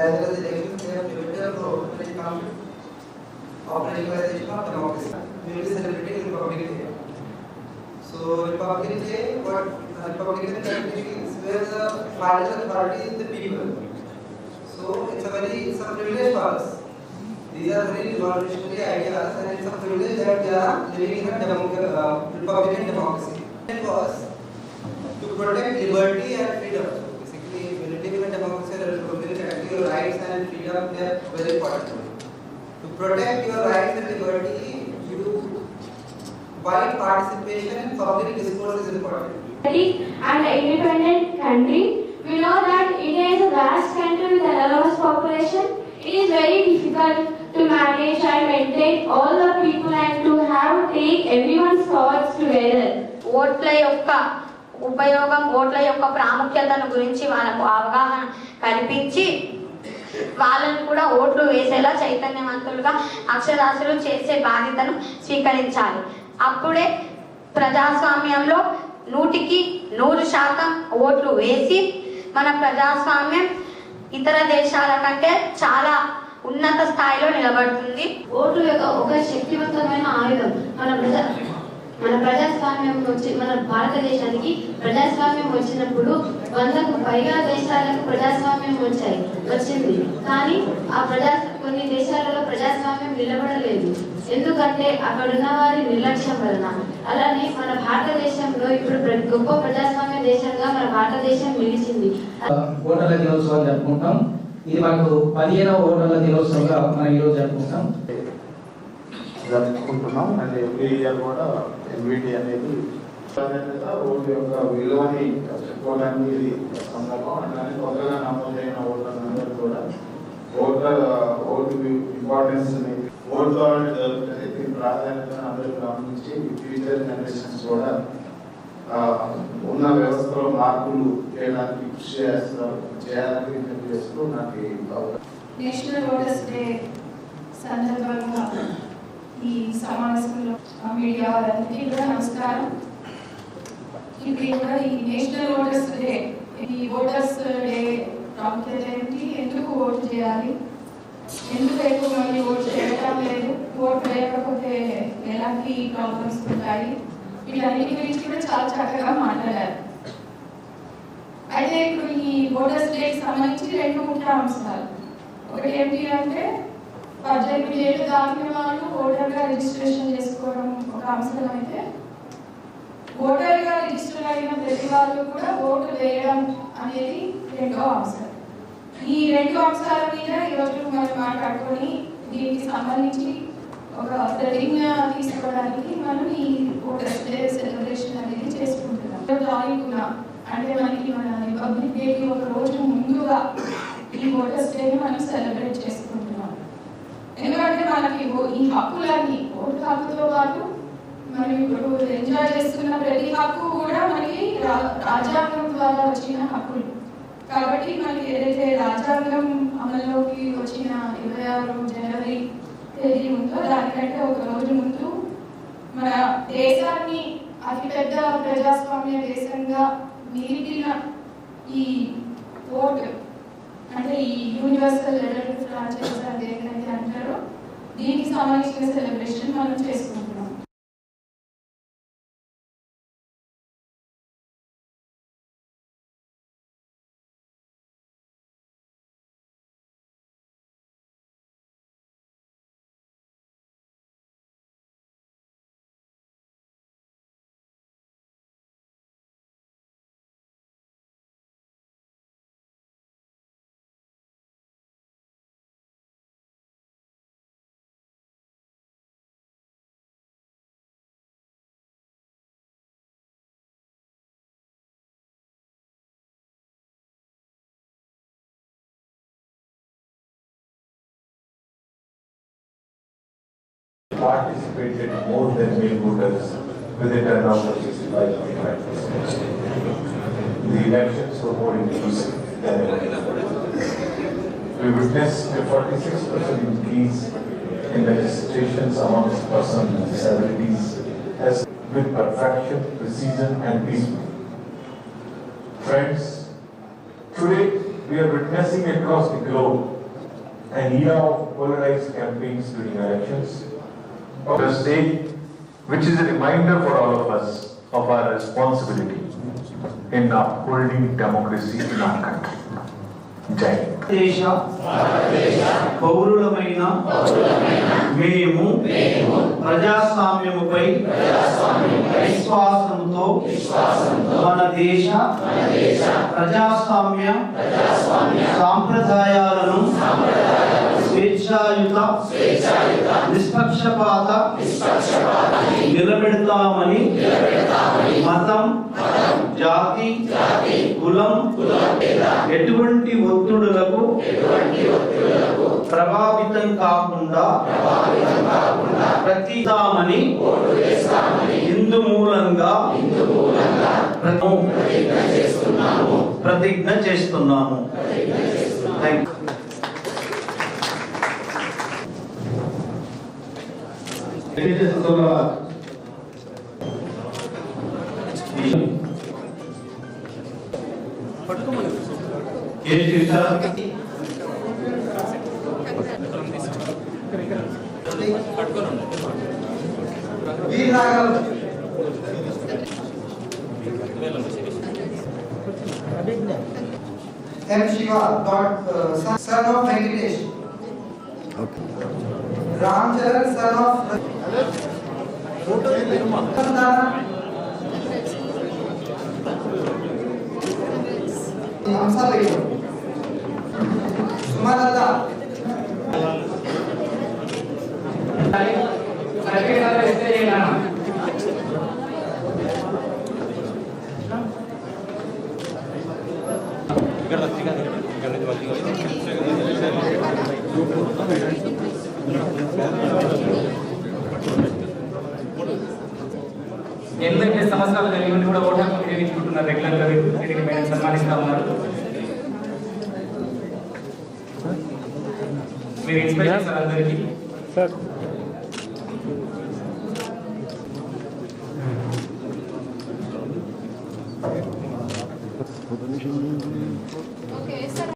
as well as the techniques they have developed for operating conflict, operationalization of democracy. We will be celebrating Republic Day. So Republic Day, what Republican Country is, where the final authority is the people. So it's a very, it's a privilege for us. These are very revolutionary ideas and it's a privilege that they are living in a democ- uh, Republican democracy. It was to protect liberty and freedom. Rights and freedom they are very important. To protect your rights and liberty, you wide participation in public discourse is important. and independent country. We know that India is a vast country with an enormous population. It is very difficult to manage and maintain all the people and to have take everyone's thoughts together. ఓట్ల యొక్క ఉపయోగం ఓట్ల యొక్క ప్రాముఖ్యతను గురించి వాళ్ళకు అవగాహన కల్పించి వాళ్ళని కూడా ఓట్లు వేసేలా చైతన్యవంతులుగా అక్షరాస్యులు చేసే బాధ్యతను స్వీకరించాలి. అప్పుడే ప్రజాస్వామ్యంలో నూటికి నూరు శాతం ఓట్లు వేసి మన ప్రజాస్వామ్యం ఇతర దేశాల కంటే చాలా ఉన్నత స్థాయిలో నిలబడుతుంది. ఓటు యొక్క ఒక శక్తివంతమైన ఆయుధం మన ప్రజా మన ప్రజాస్వామ్యం వచ్చి మన భారతదేశానికి ప్రజాస్వామ్యం వచ్చినప్పుడు వందకు పైగా దేశాలకు ప్రజాస్వామ్యం వచ్చాయి వచ్చింది. కానీ ఆ ప్రజా కొన్ని దేశాలలో ప్రజాస్వామ్యం నిలబడలేదు. ఎందుకంటే అక్కడ ఉన్న వారి నిర్లక్ష్యం వలన. అలానే మన భారతదేశంలో ఇప్పుడు గొప్ప ప్రజాస్వామ్య దేశంగా మన భారతదేశం నిలిచింది. ఓటర్ల దినోత్సవం జరుపుకుంటాం. ఇది మనకు పదిహేనవ ఓటర్ల దినోత్సవంగా మనం ఈరోజు జరుపుకుంటాం. జరుపుకుంటున్నాం. అండ్ ఎవ్రీ ఇయర్ కూడా ఎన్విటి అనేది ప్రాధాన్యత ఓటు యొక్క విలువని చెప్పుకోవడానికి ఇది సందర్భం. అలానే కొత్తగా నమోదైన ఓటర్లందరూ కూడా ఓటర్ ఓటు ఇంపార్టెన్స్ ఓటు ద్వారా జరుగుతుంది దీని ప్రాధాన్యతను అందరూ గమనించి ఫ్యూచర్ జనరేషన్స్ కూడా ఉన్న వ్యవస్థలో మార్పులు చేయడానికి కృషి చేస్తారు చేయాలని విజ్ఞప్తి నాకు నేషనల్ ఓటర్స్ డే సందర్భంగా ఈ సమావేశంలో మీడియా వాళ్ళందరికీ కూడా నమస్కారం. ఇది కూడా ఈ నేషనల్ ఓటర్స్ డే ఈ ఓటర్స్ డే ప్రాముఖ్యత ఏంటి? ఎందుకు ఓటు చేయాలి? ఎందుకు ఎక్కువ మంది ఓటు చేయటం లేదు? ఓటు వేయకపోతే ఎలాంటి ప్రాబ్లమ్స్ ఉంటాయి? వీటన్నిటి గురించి కూడా చాలా చక్కగా మాట్లాడారు. అయితే ఇప్పుడు ఈ ఓటర్స్ డేకి సంబంధించి రెండు ముఖ్య అంశాలు. ఒకటి ఏంటి అంటే పద్దెనిమిది ఏళ్ళు దాటిన వాళ్ళు ఓటర్గా రిజిస్ట్రేషన్ చేసుకోవడం ఒక అంశం అయితే. ఓటర్గా రిజిస్టర్ అయిన ప్రతి వాళ్ళు కూడా ఓటు వేయడం అనేది రెండో అంశం. ఈ రెండు అంశాల మీద ఈరోజు మనం మాట్లాడుకొని దీనికి సంబంధించి ఒక ప్రతిజ్ఞ తీసుకోవడానికి మనం ఈ ఓటర్స్ డే సెలబ్రేషన్ అనేది చేసుకుంటున్నాం. తారీఖున అంటే మనకి మన రిపబ్లిక్ డేకి ఒక రోజు ముందుగా ఈ ఓటర్స్ డేని మనం సెలబ్రేట్ చేసుకుంటాం ఎందుకంటే మనకి ఈ హక్కులన్నీ ఓటు హక్కుతో పాటు మనం ఇప్పుడు ఎంజాయ్ చేస్తున్న ప్రతి హక్కు కూడా మనకి రా- రాజ్యాంగం ద్వారా వచ్చిన హక్కులు. కాబట్టి మనకి ఏదైతే రాజ్యాంగం అమల్లోకి వచ్చిన ఇరవై ఆరు జనవరి తేదీ ఉందో దానికంటే ఒక రోజు ముందు మన దేశాన్ని అతిపెద్ద ప్రజాస్వామ్య దేశంగా నిలిపిన ఈ ఓటు అంటే ఈ యూనివర్సల్ ఎలక్ట్రిక్ ఫ్రాంచైజ్ అది ఏదైతే దీనికి సంబంధించిన సెలబ్రేషన్ మనం చేసుకుంటాం. Participated more than male voters with a turnout of 65.5 percent. The elections were more inclusive than ever. We witnessed a 46 percent increase in registrations amongst persons with disabilities as with perfection, precision and peaceful. Friends, today we are witnessing across the globe an era of polarized campaigns during elections August Day, which is a reminder for all of us of our responsibility in upholding democracy in our country. Jai. దేశ పౌరులమైన మేము ప్రజాస్వామ్యముపై విశ్వాసంతో మన దేశ ప్రజాస్వామ్య సాంప్రదాయాలను స్వేచ్ఛాయుత నిష్పక్షపాత నిలబెడతామని మతం జాతి కులం ఎటువంటి ఒత్తిడులకు ప్రభావితం కాకుండా ప్రతితామని హిందూ మూలంగా ప్రతిజ్ఞ చేస్తున్నాము. Thank M Shiva, dot, uh, son- son of Venkatesh. Ram Charan, son of. ఇక్కడ ఇక్కడ ఇక్కడ ఎనభై సంవత్సరాలు కలిగి ఉండి కూడా ఓటు హక్కు వినియోగించుకుంటున్నారు రెగ్యులర్గా వీరికి మేడం సన్మానిస్తా ఉన్నారు. మీరు ఇన్స్పైర్ చేస్తారు అందరికీ?